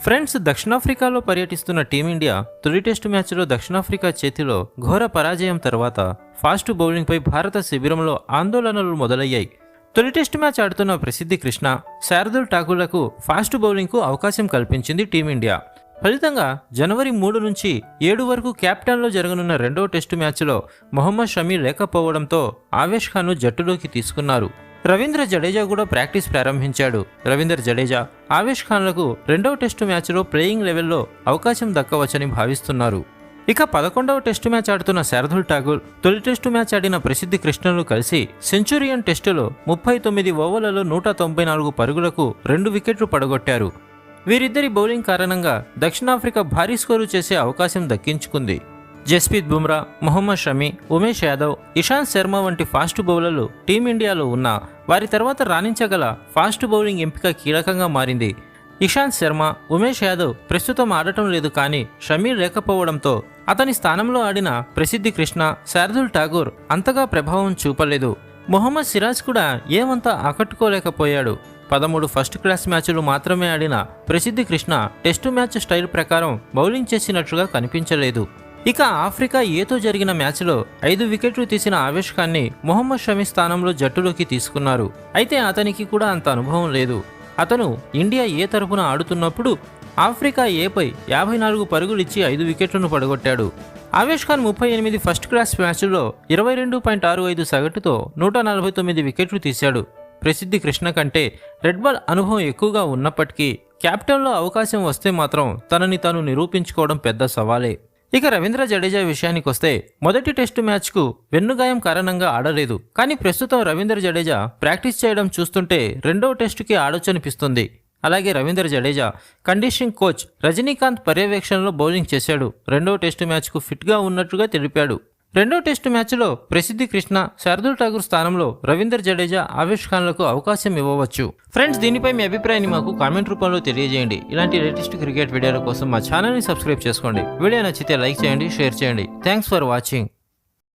Friends దక్షిణాఫ్రికాలో పర్యటిస్తున్న team India తొలి టెస్టు మ్యాచ్లో దక్షిణాఫ్రికా చేతిలో ఘోర పరాజయం తర్వాత ఫాస్ట్ బౌలింగ్పై భారత శిబిరంలో ఆందోళనలు మొదలయ్యాయి. తొలి టెస్టు మ్యాచ్ ఆడుతున్న ప్రసిద్ధి కృష్ణ శారదుల్ ఠాకూర్లకు ఫాస్ట్ బౌలింగ్కు అవకాశం కల్పించింది టీమిండియా ఫలితంగా జనవరి మూడు నుంచి ఏడు వరకు క్యాప్టెన్లో జరగనున్న రెండో టెస్టు మ్యాచ్లో మొహమ్మద్ షమీ లేకపోవడంతో ఆవేష్ ఖాన్ను జట్టులోకి తీసుకున్నారు. రవీంద్ర జడేజా కూడా ప్రాక్టీస్ ప్రారంభించాడు. రవీంద్ర జడేజా ఆవేష్ ఖాన్లకు రెండవ టెస్టు మ్యాచ్లో ప్లేయింగ్ లెవెల్లో అవకాశం దక్కవచ్చని భావిస్తున్నారు. ఇక పదకొండవ టెస్టు మ్యాచ్ ఆడుతున్న శారదుల్ ఠాగూర్ తొలి టెస్టు మ్యాచ్ ఆడిన ప్రసిద్ధి కృష్ణను కలిసి సెంచురియన్ టెస్టులో ముప్పై తొమ్మిది ఓవర్లలో నూట తొంభై నాలుగు పరుగులకు రెండు వికెట్లు పడగొట్టారు. వీరిద్దరి బౌలింగ్ కారణంగా దక్షిణాఫ్రికా భారీ స్కోరు చేసే అవకాశం దక్కించుకుంది. జస్ప్రీత్ బుమ్రా మొహమ్మద్ షమి ఉమేష్ యాదవ్ ఇషాంత్ శర్మ వంటి ఫాస్ట్ బౌలర్లు టీమిండియాలో ఉన్న వారి తర్వాత రాణించగల ఫాస్ట్ బౌలింగ్ ఎంపిక కీలకంగా మారింది. ఇషాంత్ శర్మ ఉమేష్ యాదవ్ ప్రస్తుతం ఆడటం లేదు కానీ షమీ లేకపోవడంతో అతని స్థానంలో ఆడిన ప్రసిద్ధి కృష్ణ శారదుల్ ఠాగూర్ అంతగా ప్రభావం చూపలేదు. మొహమ్మద్ సిరాజ్ కూడా ఏమంతా ఆకట్టుకోలేకపోయాడు. పదమూడు ఫస్ట్ క్లాస్ మ్యాచ్లు మాత్రమే ఆడిన Prasidh Krishna test match style ప్రకారం బౌలింగ్ చేసినట్లుగా కనిపించలేదు. ఇక ఆఫ్రికా ఏతో జరిగిన మ్యాచ్లో ఐదు వికెట్లు తీసిన ఆవేష్ ఖాన్ని మొహమ్మద్ షమీ స్థానంలో జట్టులోకి తీసుకున్నారు. అయితే అతనికి కూడా అంత అనుభవం లేదు. అతను ఇండియా ఏ తరపున ఆడుతున్నప్పుడు ఆఫ్రికా ఏపై యాభై నాలుగు పరుగులిచ్చి ఐదు వికెట్లను పడగొట్టాడు. ఆవేష్ ఖాన్ ముప్పై ఎనిమిది ఫస్ట్ క్లాస్ మ్యాచ్లో ఇరవై రెండు పాయింట్ ఆరు ఐదు సగటుతో నూట నలభై తొమ్మిది వికెట్లు తీశాడు. ప్రసిద్ధి కృష్ణ కంటే రెడ్ బాల్ అనుభవం ఎక్కువగా ఉన్నప్పటికీ క్యాప్టెన్లో అవకాశం వస్తే మాత్రం తనని తాను నిరూపించుకోవడం పెద్ద సవాలే. ఇక రవీంద్ర జడేజా విషయానికి వస్తే మొదటి టెస్టు మ్యాచ్కు వెన్నుగాయం కారణంగా ఆడలేదు. కానీ ప్రస్తుతం రవీంద్ర జడేజా ప్రాక్టీస్ చేయడం చూస్తుంటే రెండో టెస్టుకి ఆడొచ్చనిపిస్తుంది. అలాగే రవీంద్ర జడేజా కండిషనింగ్ కోచ్ రజనీకాంత్ పర్యవేక్షణలో బౌలింగ్ చేశాడు. రెండో టెస్టు మ్యాచ్కు ఫిట్గా ఉన్నట్లుగా తెలిపాడు. రెండో టెస్టు మ్యాచ్లో ప్రసిద్ధి కృష్ణ శార్దుల్ ఠాగూర్ స్థానంలో రవీందర్ జడేజా ఆవేష్ ఖాన్లకు అవకాశం ఇవ్వవచ్చు. ఫ్రెండ్స్ దీనిపై మీ అభిప్రాయాన్ని మాకు కామెంట్ రూపంలో తెలియజేయండి. ఇలాంటి లేటెస్ట్ క్రికెట్ వీడియోల కోసం మా ఛానల్ని సబ్స్క్రైబ్ చేసుకోండి. వీడియో నచ్చితే లైక్ చేయండి షేర్ చేయండి. Thanks for watching.